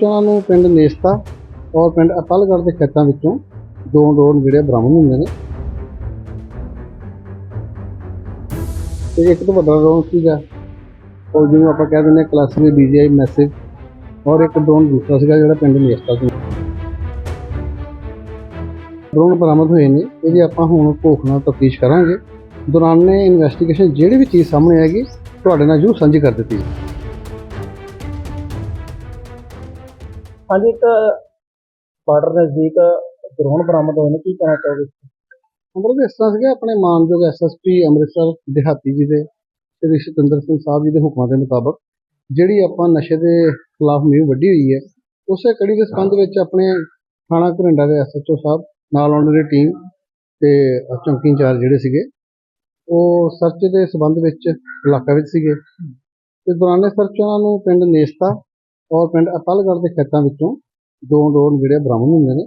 Search ਨੂੰ ਪਿੰਡ ਨੇਸਤਾ ਔਰ ਪਿੰਡ ਅਪਲਗੜ੍ਹ ਦੇ ਖੇਤਾਂ ਵਿੱਚੋਂ ਦੋ ਡਰੋਨ ਜਿਹੜੇ ਬਰਾਮਦ ਹੁੰਦੇ ਨੇ। ਤੇ ਇੱਕ ਤੋਂ ਵੱਡਾ ਡਰੋਨ ਸੀਗਾ। ਉਹ ਜਿਹਨੂੰ ਆਪਾਂ ਕਹਿ ਦਿੰਦੇ ਕਲਾਸਿਕ DJI ਮੈਸਿਵ ਔਰ ਇੱਕ ਡਰੋਨ ਦੂਸਰਾ ਸੀਗਾ ਜਿਹੜਾ ਪਿੰਡ ਨੇਸਤਾ ਤੋਂ ਡਰੋਨ ਬਰਾਮਦ ਹੋਏ ਨੇ। ਇਹਦੀ ਆਪਾਂ ਹੁਣ ਭੋਖ ਨਾਲ ਤਫਤੀਸ਼ ਕਰਾਂਗੇ। ਦੌਰਾਨੇ ਇਨਵੈਸਟੀਗੇਸ਼ਨ ਜਿਹੜੀ ਵੀ ਚੀਜ਼ ਸਾਹਮਣੇ ਆਏਗੀ, ਤੁਹਾਡੇ ਨਾਲ ਜ਼ਰੂਰ ਸਾਂਝੀ ਕਰ ਦਿੱਤੀ ਹਾਂਜੀ ਇੱਕ ਬਾਰਡਰ ਨਜ਼ਦੀਕ ਡਰੋਨ ਬਰਾਮਦ ਹੋਏ ਨੇ ਕੀ ਕਹਿਣਾ ਚਾਹੋਗੇ ਮਤਲਬ ਇਸ ਤਰ੍ਹਾਂ ਸੀਗਾ ਆਪਣੇ ਮਾਨਯੋਗ ਐਸਐਸਪੀ ਅੰਮ੍ਰਿਤਸਰ ਦਿਹਾਤੀ ਜੀ ਦੇ ਸ਼੍ਰੀ ਸਤਿੰਦਰ ਸਿੰਘ ਸਾਹਿਬ ਜੀ ਦੇ ਹੁਕਮਾਂ ਦੇ ਮੁਤਾਬਕ ਜਿਹੜੀ ਆਪਾਂ ਨਸ਼ੇ ਦੇ ਖਿਲਾਫ ਮੁਹਿੰਮ ਵੱਡੀ ਹੋਈ ਹੈ ਉਸੇ ਕੜੀ ਦੇ ਸੰਬੰਧ ਵਿੱਚ ਆਪਣੇ ਥਾਣਾ ਘਰਿੰਡਾ ਦੇ ਐਸਐਚਓ ਸਾਹਿਬ ਨਾਲ ਉਹਨਾਂ ਦੀ ਟੀਮ ਤੇ ਚੌਂਕੀ ਇੰਚਾਰਜ ਜਿਹੜੇ ਸੀਗੇ ਉਹ ਸਰਚ ਦੇ ਸੰਬੰਧ ਵਿੱਚ ਇਲਾਕਾ ਵਿੱਚ ਸੀਗੇ। ਤੇ ਦੌਰਾਨੇ ਸਰਚ ਉਹਨਾਂ ਨੂੰ ਪਿੰਡ ਨੇਸਤਾ ਔਰ ਪਿੰਡ ਅਪਲਗੜ੍ਹ ਦੇ ਖੇਤਾਂ ਵਿੱਚੋਂ ਦੋ ਡਰੋਨ ਜਿਹੜੇ ਬਰਾਮਦ ਹੁੰਦੇ ਨੇ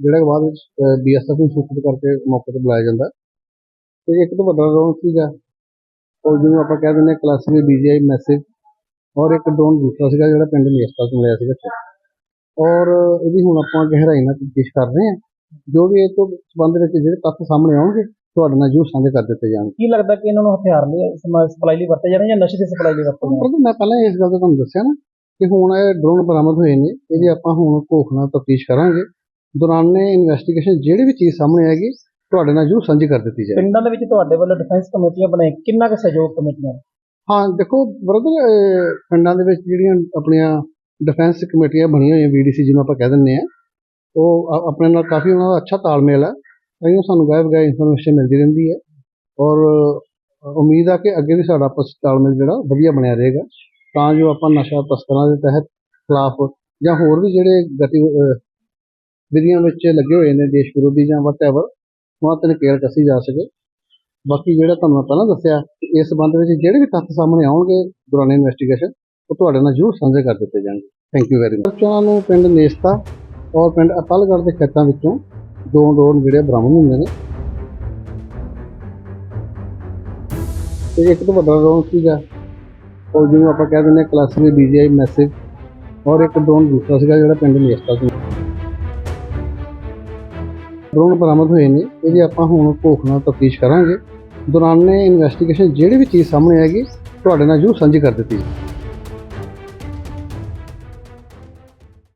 ਜਿਹੜਾ ਬਾਅਦ ਵਿੱਚ ਬੀਐਸਐਫ ਨੂੰ ਸੂਚਿਤ ਕਰਕੇ ਮੌਕੇ ਤੇ ਬੁਲਾਇਆ ਜਾਂਦਾ। ਤੇ ਇੱਕ ਤੋਂ ਵੱਡਾ ਡਰੋਨ ਸੀਗਾ। ਉਹ ਜਿਹਨੂੰ ਆਪਾਂ ਕਹਿ ਦਿੰਦੇ ਕਲਾਸਿਕ DJI ਮੈਸਿਵ ਔਰ ਇੱਕ ਡਰੋਨ ਦੂਸਰਾ ਸੀਗਾ ਜਿਹੜਾ ਪਿੰਡ ਨੇਸਤਾ ਤੋਂ ਮਿਲਿਆ ਸੀਗਾ। ਔਰ ਇਹਦੀ ਹੁਣ ਆਪਾਂ ਗਹਿਰਾਈ ਨਾਲ ਤਫਤੀਸ਼ ਕਰ ਰਹੇ ਹਾਂ ਜੋ ਵੀ ਇਹ ਤੋਂ ਸੰਬੰਧ ਵਿੱਚ ਜਿਹੜੇ ਤੱਥ ਸਾਹਮਣੇ ਆਉਣਗੇ ਤੁਹਾਡੇ ਨਾਲ ਜ਼ਰੂਰ ਸਾਂਝੇ ਕਰ ਦਿੱਤੇ ਜਾਣਗੇ। ਕੀ ਲੱਗਦਾ ਕਿ ਇਹਨਾਂ ਨੂੰ ਹਥਿਆਰ ਲਈ ਸਪਲਾਈ ਲਈ ਵਰਤੇ ਜਾਣੇ ਜਾਂ ਨਸ਼ੇ ਦੀ ਸਪਲਾਈ ਲਈ ਵਰਤੇ ਜਾਣੇ? ਮੈਂ ਪਹਿਲਾਂ ਇਸ ਗੱਲ ਦਾ ਤੁਹਾਨੂੰ ਦੱਸਿਆ ਨਾ ਕਿ ਹੁਣ ਇਹ ਡਰੋਨ ਬਰਾਮਦ ਹੋਏ ਨੇ ਇਹਦੀ ਆਪਾਂ ਹੁਣ ਨਾਲ ਤਫਤੀਸ਼ ਕਰਾਂਗੇ ਦੌਰਾਨੇ ਇਨਵੈਸਟੀਗੇਸ਼ਨ ਜਿਹੜੀ ਵੀ ਚੀਜ਼ ਸਾਹਮਣੇ ਆਏਗੀ ਤੁਹਾਡੇ ਨਾਲ ਜ਼ਰੂਰ ਸਾਂਝੀ ਕਰ ਦਿੱਤੀ ਜਾਏਗੀ। ਪਿੰਡਾਂ ਦੇ ਵਿੱਚ ਤੁਹਾਡੇ ਵੱਲੋਂ ਡਿਫੈਂਸ ਕਮੇਟੀਆਂ ਬਣਾਈ ਕਿੰਨਾ ਕੁ ਸਹਿਯੋਗ ਕਮੇਟੀਆਂ ਹਾਂ ਦੇਖੋ ਬ੍ਰਦਰ ਪਿੰਡਾਂ ਦੇ ਵਿੱਚ ਜਿਹੜੀਆਂ ਆਪਣੀਆਂ ਡਿਫੈਂਸ ਕਮੇਟੀਆਂ ਬਣੀਆਂ ਹੋਈਆਂ ਵੀਡੀਸੀ ਜਿਹਨੂੰ ਆਪਾਂ ਕਹਿ ਦਿੰਦੇ ਆ ਉਹ ਆਪਣੇ ਨਾਲ ਕਾਫੀ ਉਹਨਾਂ ਦਾ ਅੱਛਾ ਤਾਲਮੇਲ ਹੈ ਅਈਓ ਸਾਨੂੰ ਗਾਇਬ ਗਾਇਬ ਇਨਫੋਰਮੇਸ਼ਨ ਮਿਲਦੀ ਰਹਿੰਦੀ ਹੈ ਔਰ ਉਮੀਦ ਆ ਕਿ ਅੱਗੇ ਵੀ ਸਾਡਾ ਆਪਸ ਤਾਲਮੇਲ ਜਿਹੜਾ ਵਧੀਆ ਬਣਿਆ ਰਹੇਗਾ। ਤਾਂ ਜੋ ਆਪਾਂ ਨਸ਼ਾ ਤਸਕਰਾਂ ਦੇ ਤਹਿਤ ਖਿਲਾਫ ਜਾਂ ਹੋਰ ਵੀ ਜਿਹੜੇ ਗਤੀ ਵਿਧੀਆਂ ਵਿੱਚ ਲੱਗੇ ਹੋਏ ਨੇ ਦੇਸ਼ ਵਿਰੋਧੀ ਜਾਂ ਵਟਐਵਰ ਉਹਨਾਂ ਤੇ ਕੇਅਰ ਕੱਸੀ ਜਾ ਸਕੇ। ਬਾਕੀ ਜਿਹੜਾ ਤੁਹਾਨੂੰ ਮੈਂ ਪਹਿਲਾਂ ਦੱਸਿਆ ਕਿ ਇਸ ਸੰਬੰਧ ਵਿੱਚ ਜਿਹੜੇ ਵੀ ਤੱਥ ਸਾਹਮਣੇ ਆਉਣਗੇ ਦੌਰਾਨ ਇਨਵੈਸਟੀਗੇਸ਼ਨ ਉਹ ਤੁਹਾਡੇ ਨਾਲ ਜ਼ਰੂਰ ਸਾਂਝੇ ਕਰ ਦਿੱਤੇ ਜਾਣਗੇ। ਥੈਂਕ ਯੂ ਵੈਰੀ ਮਚ ਉਹਨਾਂ ਨੂੰ ਪਿੰਡ ਨੇਸਤਾ ਔਰ ਪਿੰਡ ਅਪਲਗੜ੍ਹ ਦੇ ਖੇਤਾਂ ਵਿੱਚੋਂ ਦੋ ਡਰੋਨ ਜਿਹੜੇ ਬਰਾਮਦ ਹੁੰਦੇ ਨੇ। ਤੇ ਇੱਕ ਤੋਂ ਵੱਡਾ ਡਰੋਨ ਸੀਗਾ ਉਹ ਜਿਹਨੂੰ ਆਪਾਂ ਕਹਿ ਦਿੰਦੇ ਕਲਾਸਿਕ DJI ਮੈਸੇਜ ਔਰ ਇੱਕ ਡਰੋਨ ਦੂਸਰਾ ਸੀਗਾ ਜਿਹੜਾ ਪਿੰਡ ਨੇਸਤਾ ਤੋਂ। ਡਰੋਨ ਬਰਾਮਦ ਹੋਏ ਨੇ, ਇਹਦੀ ਆਪਾਂ ਹੁਣ ਭੋਖ ਨਾਲ ਤਫਤੀਸ਼ ਕਰਾਂਗੇ। ਦੌਰਾਨ ਨੇ ਇਨਵੈਸਟੀਗੇਸ਼ਨ ਜਿਹੜੀ ਵੀ ਚੀਜ਼ ਸਾਹਮਣੇ ਆਏਗੀ, ਤੁਹਾਡੇ ਨਾਲ ਜ਼ਰੂਰ ਸਾਂਝੀ ਕਰ ਦਿੱਤੀ